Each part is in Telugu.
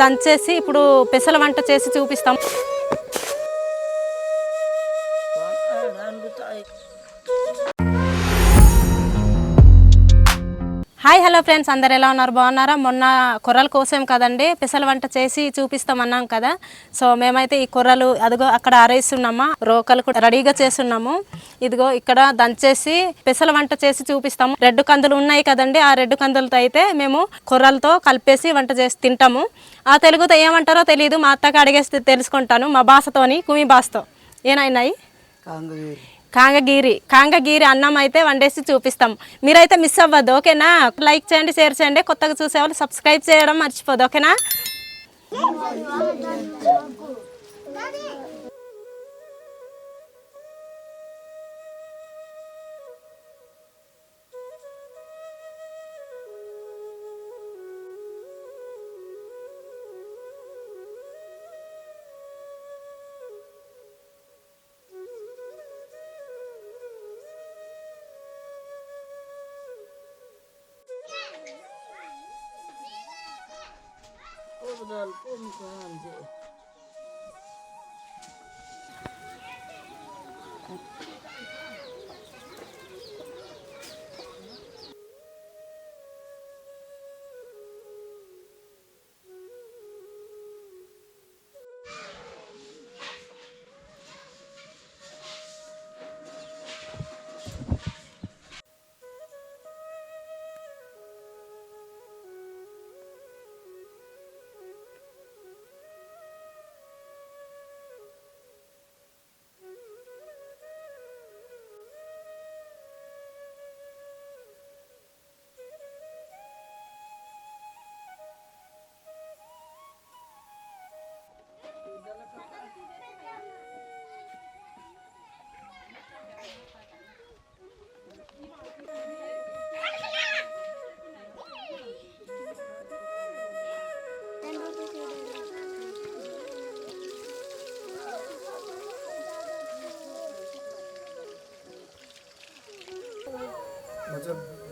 దంచేసి ఇప్పుడు పెసల వంట చేసి చూపిస్తాం. Hi hello friends. అందరు ఎలా ఉన్నారు? బాగున్నారా? మొన్న కొర్రల కోసాం కదండి. పెసల వంట చేసి చూపిస్తామన్నాం కదా. సో మేమైతే ఈ కొర్రలు అదిగో అక్కడ ఆరేస్తున్నామా? రోకలు కూడా రెడీగా చేస్తున్నాము. ఇదిగో ఇక్కడ దంచేసి పెసల వంట చేసి చూపిస్తాము. రెడ్ కందులు ఉన్నాయి కదండి. ఆ రెడ్ కందులతో అయితే మేము కొర్రలతో కలిపేసి వంట చేసి తింటాము. ఆ తెలుగుతో ఏమంటారో తెలియదు మా అత్తకి అడిగేసి తెలుసుకుంటాను. మా భాషతోని కుమి భాషతో ఏనాయినాయి కాంగగిరి కాంగగిరి అన్నం అయితే వండేసి చూపిస్తాం. మీరైతే మిస్ అవ్వద్దు ఓకేనా? లైక్ చేయండి షేర్ చేయండి కొత్తగా చూసేవాళ్ళు సబ్స్క్రైబ్ చేయడం మర్చిపోదు ఓకేనా? Todal, como que ande?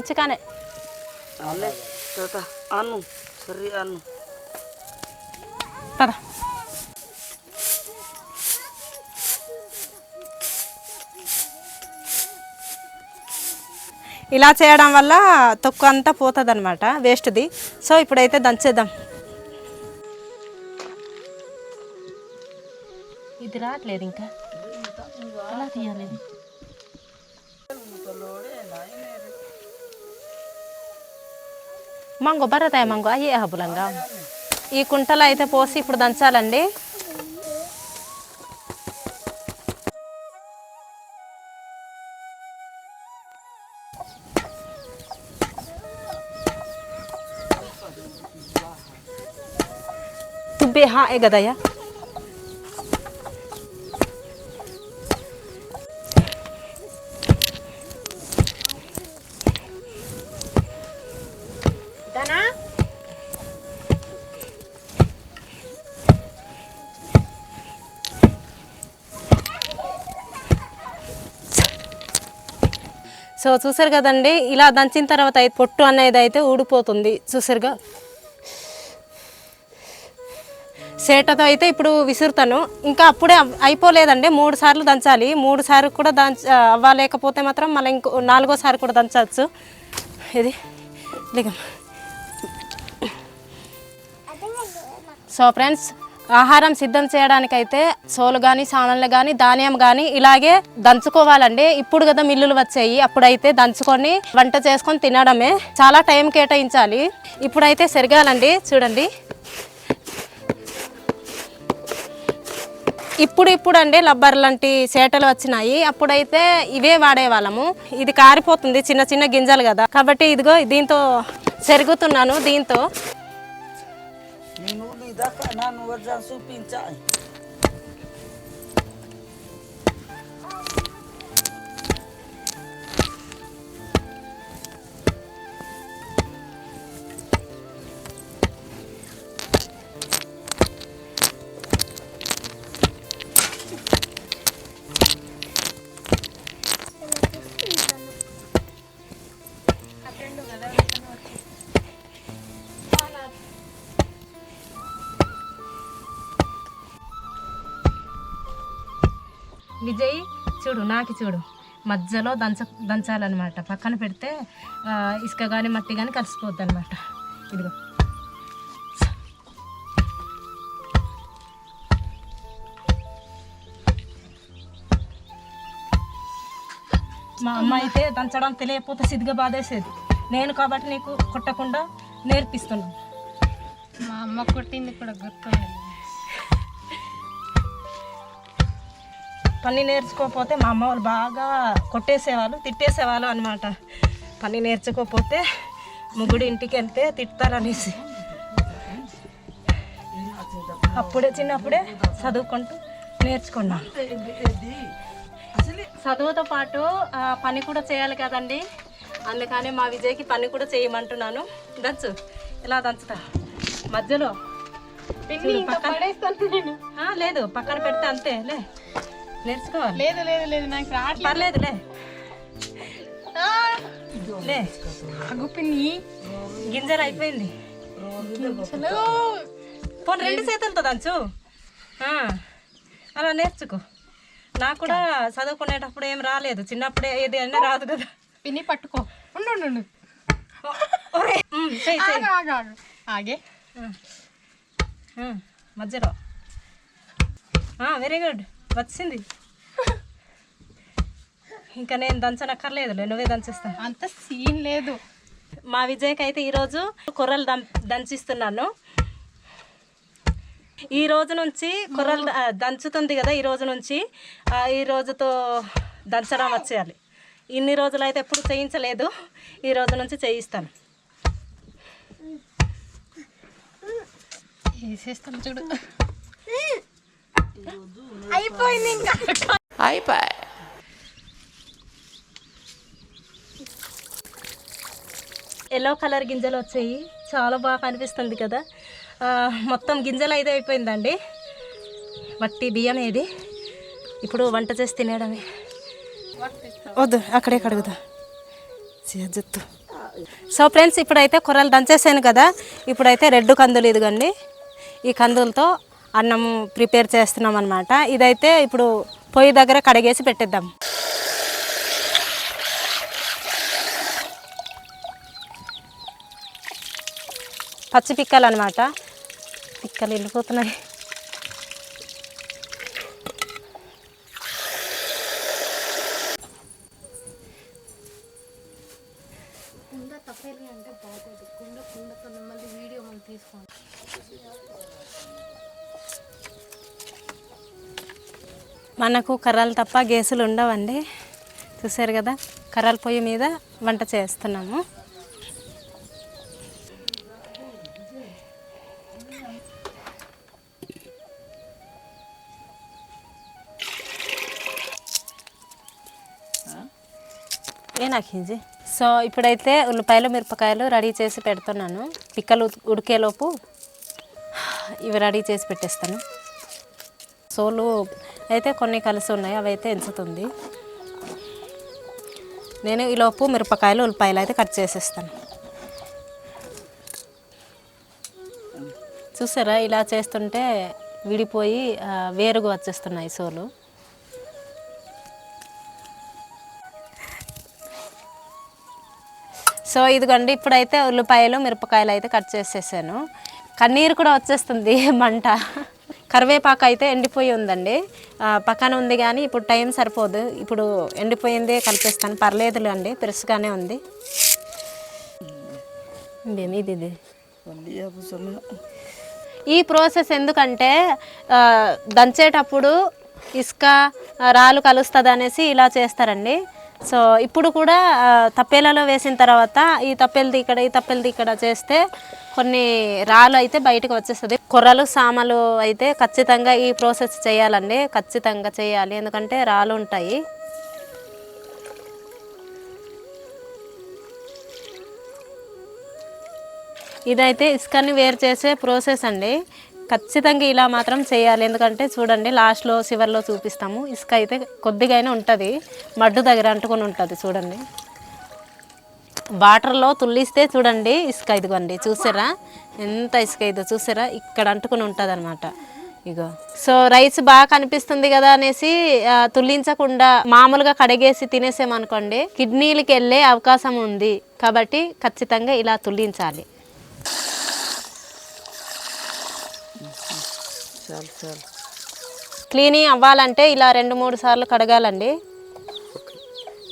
ఇచ్చకానే. అల్లే తాత అన్ను సరి అన్ను. పద ఇలా చేయడం వల్ల తొక్కు అంతా పోతుంది అనమాట వేస్ట్ది. సో ఇప్పుడైతే దంచేద్దాం. ఇది రావట్లేదు ఇంకా. ఎలా తీయాలి? మంగో బరతాయి మంగో అయ్యే హబులంగా ఈ కుంటలో అయితే పోసి ఇప్పుడు దంచాలండి. తుబ్బే హా ఏ గదయ్యా? సో చూసారు కదండి ఇలా దంచిన తర్వాత అయితే పొట్టు అనేది అయితే ఊడిపోతుంది. చూసారుగా? సేటతో అయితే ఇప్పుడు విసురుతాను. ఇంకా అప్పుడే అయిపోలేదండి మూడు సార్లు దంచాలి. మూడు సార్లు కూడా దంచ అవ్వలేకపోతే మాత్రం మళ్ళీ ఇంకో నాలుగోసారి కూడా దంచవచ్చు. ఇది లేక సో ఫ్రెండ్స్ ఆహారం సిద్ధం చేయడానికైతే సోలు కానీ సామాన్లు కానీ ధాన్యం కానీ ఇలాగే దంచుకోవాలండి. ఇప్పుడు కదా మిల్లులు వచ్చాయి. అప్పుడైతే దంచుకొని వంట చేసుకొని తినడమే చాలా టైం కేటాయించాలి. ఇప్పుడైతే సెరగాలండి. చూడండి. ఇప్పుడు ఇప్పుడు అండి లబ్బర్ లాంటి సేటలు వచ్చినాయి. అప్పుడైతే ఇవే వాడేవాళ్ళము. ఇది కారిపోతుంది. చిన్న చిన్న గింజలు కదా. కాబట్టి ఇదిగో దీంతో సెరుగుతున్నాను దీంతో. నేను నీ దాకా నన్ను వద్ద విజయ్ చూడు నాకు చూడు. మధ్యలో దంచ దంచాలన్నమాట. పక్కన పెడితే ఇసుక కానీ మట్టి కానీ కలిసిపోద్ది అనమాట ఇదిగో. మా అమ్మ అయితే దంచడం తెలియకపోతే సిద్ధిగా బాధేసేది. నేను కాబట్టి నీకు కొట్టకుండా నేర్పిస్తున్నాను. మా అమ్మ కొట్టింది కూడా గుర్తుంది పని నేర్చుకోకపోతే మా అమ్మ వాళ్ళు బాగా కొట్టేసేవాళ్ళు తిట్టేసేవాళ్ళు అనమాట పని నేర్చుకోకపోతే ముగ్గుడు ఇంటికి వెళ్తే తిడతారనేసి. అప్పుడే చిన్నప్పుడే చదువుకుంటూ నేర్చుకున్నాం. చదువుతో పాటు పని కూడా చేయాలి కదండి. అందుకని మా విజయ్కి పని కూడా చేయమంటున్నాను. దంచు ఇలా దంచుతా. మధ్యలో. లేదు పక్కన పెడితే అంతే లే. నేర్చుకోవాలి లేదు లేదు లేదు నాకు రావట్లేదు పర్లేదు లే. అగుపిని గింజలు అయిపోయింది. పోనీ రెండు చేతులతో దంచు. అలా నేర్చుకో. నాకు కూడా చదువుకునేటప్పుడు ఏం రాలేదు. చిన్నప్పుడే ఏది అయినా రాదు కదా. పిన్ని పట్టుకో. ఉండు ఉండు, ఆగు, మధ్యలో. వెరీ గుడ్ వచ్చింది. ఇంకా నేను దంచనక్కర్లేదులే నువ్వే దంచిస్తా. అంత సీన్ లేదు. మా విజయ్కి అయితే ఈరోజు కొర్రలు దం దంచిస్తున్నాను. ఈ రోజు నుంచి కొర్రలు దంచుతుంది కదా ఈ రోజు నుంచి ఈ రోజుతో దంచడం వచ్చేయాలి. ఇన్ని రోజులు అయితే ఎప్పుడు చేయించలేదు ఈ రోజు నుంచి చేయిస్తాను. వేసేస్తాను చూడు. అయిపోయింది ఇంకా ఎల్లో కలర్ గింజలు వచ్చాయి. చాలా బాగా కనిపిస్తుంది కదా. మొత్తం గింజలు అయితే అయిపోయిందండి. వట్టి బియ్యం ఏది ఇప్పుడు వంట చేసి తినేయడమే. వద్దు అక్కడే కడుగుదా జుత్తు. సో ఫ్రెండ్స్ ఇప్పుడైతే కూరలు దంచేసాను కదా. ఇప్పుడైతే రెడ్ కందులు ఇదిగండి. ఈ కందులతో అన్నం ప్రిపేర్ చేస్తున్నాం అనమాట ఇదైతే ఇప్పుడు పొయ్యి దగ్గర కడిగేసి పెట్టేద్దాం. పచ్చి పిక్కలు అనమాట పిక్కలు వెళ్ళిపోతున్నాయి కుండ తప్పేది అంటే బాగోదు కుండ కుండతో మళ్ళీ వీడియో మనం తీసుకోండి మనకు కర్రలు తప్ప గ్యాసులు ఉండవండి. చూసారు కదా? కర్రల పొయ్యి మీద వంట చేస్తున్నాము. ఏ నాకు సో ఇప్పుడైతే ఉల్లిపాయలు మిరపకాయలు రెడీ చేసి పెడుతున్నాను. పిక్కలు ఉడికేలోపు ఇవి రెడీ చేసి పెట్టేస్తాను. సోలు అయితే కొన్ని కలిసి ఉన్నాయి అవి అయితే ఎంచుతుంది. నేను ఈలోపు మిరపకాయలు ఉల్లిపాయలు అయితే కట్ చేసేస్తాను. చూసారా ఇలా చేస్తుంటే విడిపోయి వేరుగా వచ్చేస్తున్నాయి సోలు. సో ఇదిగోండి ఇప్పుడైతే ఉల్లిపాయలు మిరపకాయలు అయితే కట్ చేసేసాను. కన్నీరు కూడా వచ్చేస్తుంది మంట. కరివేపాకు అయితే ఎండిపోయి ఉందండి. పక్కన ఉంది కానీ ఇప్పుడు టైం సరిపోదు. ఇప్పుడు ఎండిపోయిందే కలిపేస్తాను. పర్లేదులే అండి పెరుసుగానే ఉంది. ఇది ఇది. ఈ ప్రాసెస్ ఎందుకంటే దంచేటప్పుడు ఇసుక రాళ్ళు కలుస్తుంది అనేసి ఇలా చేస్తారండి. సో ఇప్పుడు కూడా తప్పేలలో వేసిన తర్వాత ఈ తప్పేలది ఇక్కడ ఈ తప్పేలది ఇక్కడ చేస్తే కొన్ని రాళ్ళు అయితే బయటకు వచ్చేస్తుంది. కొర్రలు సామలు అయితే ఖచ్చితంగా ఈ ప్రాసెస్ చేయాలండి. ఖచ్చితంగా చేయాలి. ఎందుకంటే రాళ్ళు ఉంటాయి. ఇదైతే ఇసుకని వేరు చేసే ప్రాసెస్ అండి. ఖచ్చితంగా ఇలా మాత్రం చేయాలి. ఎందుకంటే చూడండి లాస్ట్లో చివరిలో చూపిస్తాము. ఇసుక అయితే కొద్దిగానే ఉంటుంది. మడ్డు దగ్గర అంటుకొని ఉంటుంది చూడండి. వాటర్లో తుల్లిస్తే చూడండి ఇసుక ఇదిగోండి చూసారా? ఎంత ఇసుక ఇదో చూసారా? ఇక్కడ అంటుకుని ఉంటుంది అనమాట ఇగో. సో రైస్ బాగా కనిపిస్తుంది కదా అనేసి తుల్లించకుండా మామూలుగా కడిగేసి తినేసామనుకోండి కిడ్నీలకి వెళ్ళే అవకాశం ఉంది. కాబట్టి ఖచ్చితంగా ఇలా తుల్లించాలి. చాలు చాలు. క్లీనింగ్ అవ్వాలంటే ఇలా రెండు మూడు సార్లు కడగాలండి.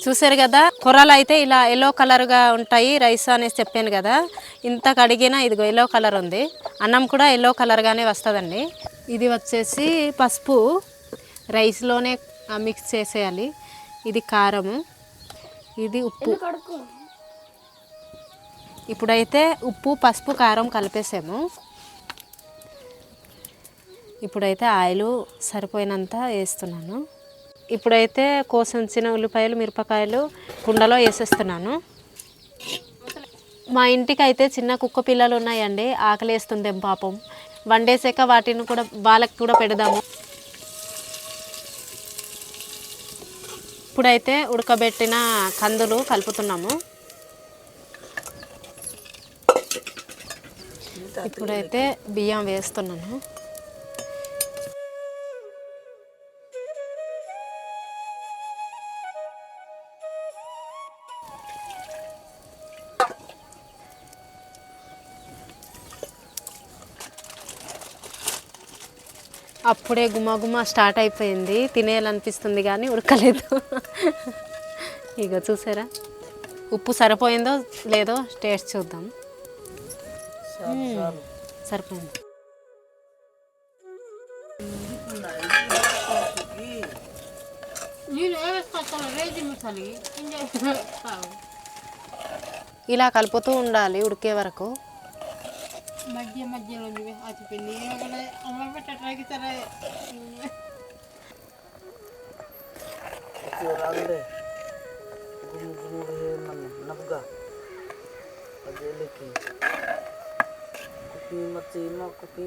చూసారు కదా కూరలు అయితే ఇలా ఎల్లో కలర్గా ఉంటాయి రైస్ అనేసి చెప్పాను కదా. ఇంత కడిగినా ఇదిగో ఎల్లో కలర్ ఉంది. అన్నం కూడా ఎల్లో కలర్గానే వస్తుందండి. ఇది వచ్చేసి పసుపు. రైస్లోనే మిక్స్ చేసేయాలి. ఇది కారము. ఇది ఉప్పు. ఇప్పుడైతే ఉప్పు పసుపు కారం కలిపేసాము. ఇప్పుడైతే ఆయిల్ సరిపోయినంత వేస్తున్నాను. ఇప్పుడైతే కోసించిన ఉల్లిపాయలు మిరపకాయలు కుండలో వేసేస్తున్నాను. మా ఇంటికి అయితే చిన్న కుక్క పిల్లలు ఉన్నాయండి ఆకలి వేస్తుంది పాపం. వండేసాక వాటిని కూడా వాళ్ళకి కూడా పెడదాము. ఇప్పుడైతే ఉడకబెట్టిన కందులు కలుపుతున్నాము. ఇప్పుడైతే బియ్యం వేస్తున్నాను. అప్పుడే గుమ గుమ స్టార్ట్ అయిపోయింది. తినేయాలనిపిస్తుంది కానీ ఉడకలేదు. ఇక చూసారా? ఉప్పు సరిపోయిందో లేదో టేస్ట్ చూద్దాం. సరిపోయింది. ఇలా కలుపుతూ ఉండాలి ఉడికే వరకు. మధ్య మధ్యలో కుప్పి మచ్చి కుప్పి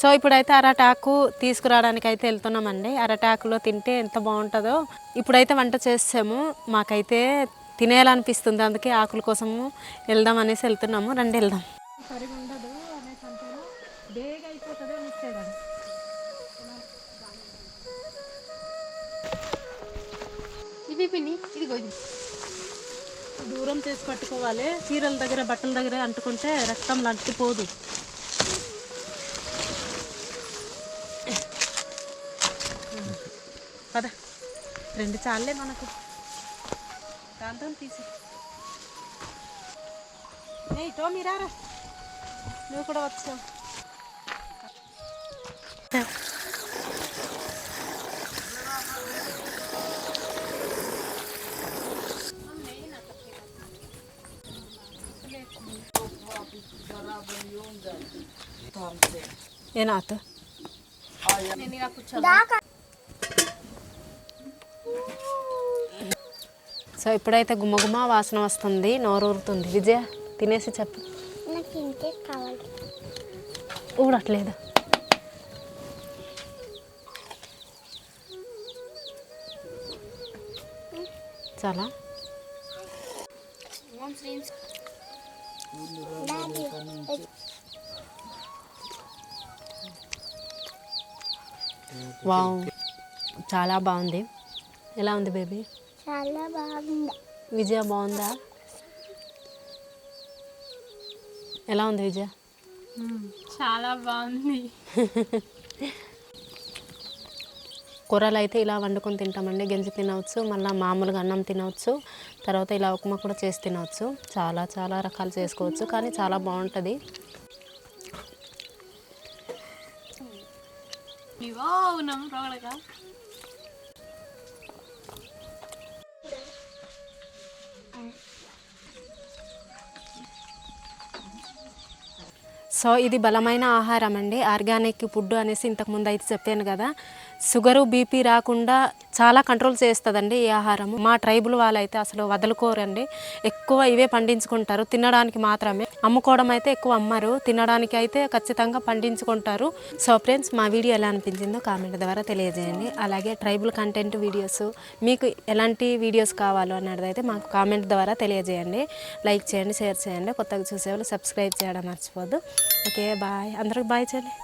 సో ఇప్పుడైతే అరటాకు తీసుకురావడానికి అయితే వెళ్తున్నామండి. అరటాకులో తింటే ఎంత బాగుంటుందో ఇప్పుడైతే వంట చేసాము మాకైతే తినేయాలనిపిస్తుంది. అందుకే ఆకుల కోసము వెళ్దాం అనేసి వెళ్తున్నాము. రండి వెళ్దాం. ఇదిగో దూరం చేసి పట్టుకోవాలి. చీరల దగ్గర బట్టల దగ్గర అంటుకుంటే రక్తం లంటిపోదు పద. రెండు చాలే మనకు. దాంతో తీసి. ఏ టో మీరారా నువ్వు కూడా వచ్చావు. ఏనాత సో ఇప్పుడైతే గుమ్మగుమ్మ వాసన వస్తుంది నోరూరుతుంది విజయ తినేసి చెప్పు. నాకు ఇంకే కావాలి? ఊడట్లేదు చాలా. వావ్. చాలా బాగుంది. ఎలా ఉంది బేబీ? చాలా బాగుంది. విజయ బాగుందా? ఎలా ఉంది విజయ? చాలా బాగుంది. కూరలు అయితే ఇలా వండుకొని తింటామండి. గంజి తినవచ్చు మళ్ళీ మామూలుగా అన్నం తినవచ్చు తర్వాత ఇలా ఉప్మా కూడా చేసి తినవచ్చు. చాలా చాలా రకాలు చేసుకోవచ్చు కానీ చాలా బాగుంటుంది. ఇవో సో ఇది బలమైన ఆహారం అండి ఆర్గానిక్ ఫుడ్ అనేసి ఇంతకుముందు అయితే చెప్పాను కదా. షుగరు బీపీ రాకుండా చాలా కంట్రోల్ చేస్తుందండి ఈ ఆహారం మా ట్రైబుల్ వాళ్ళైతే అసలు వదులుకోరండి. ఎక్కువ ఇవే పండించుకుంటారు. తినడానికి మాత్రమే. అమ్ముకోవడం అయితే ఎక్కువ అమ్మరు. తినడానికి అయితే ఖచ్చితంగా పండించుకుంటారు. సో ఫ్రెండ్స్ మా వీడియో ఎలా అనిపించిందో కామెంట్ ద్వారా తెలియజేయండి. అలాగే ట్రైబుల్ కంటెంట్ వీడియోస్ మీకు ఎలాంటి వీడియోస్ కావాలో అన్నది అయితే మాకు కామెంట్ ద్వారా తెలియజేయండి. లైక్ చేయండి షేర్ చేయండి. కొత్తగా చూసేవాళ్ళు సబ్స్క్రైబ్ చేయడం మర్చిపోద్దు. Okay bye. అందరికి బాయ్ చేయండి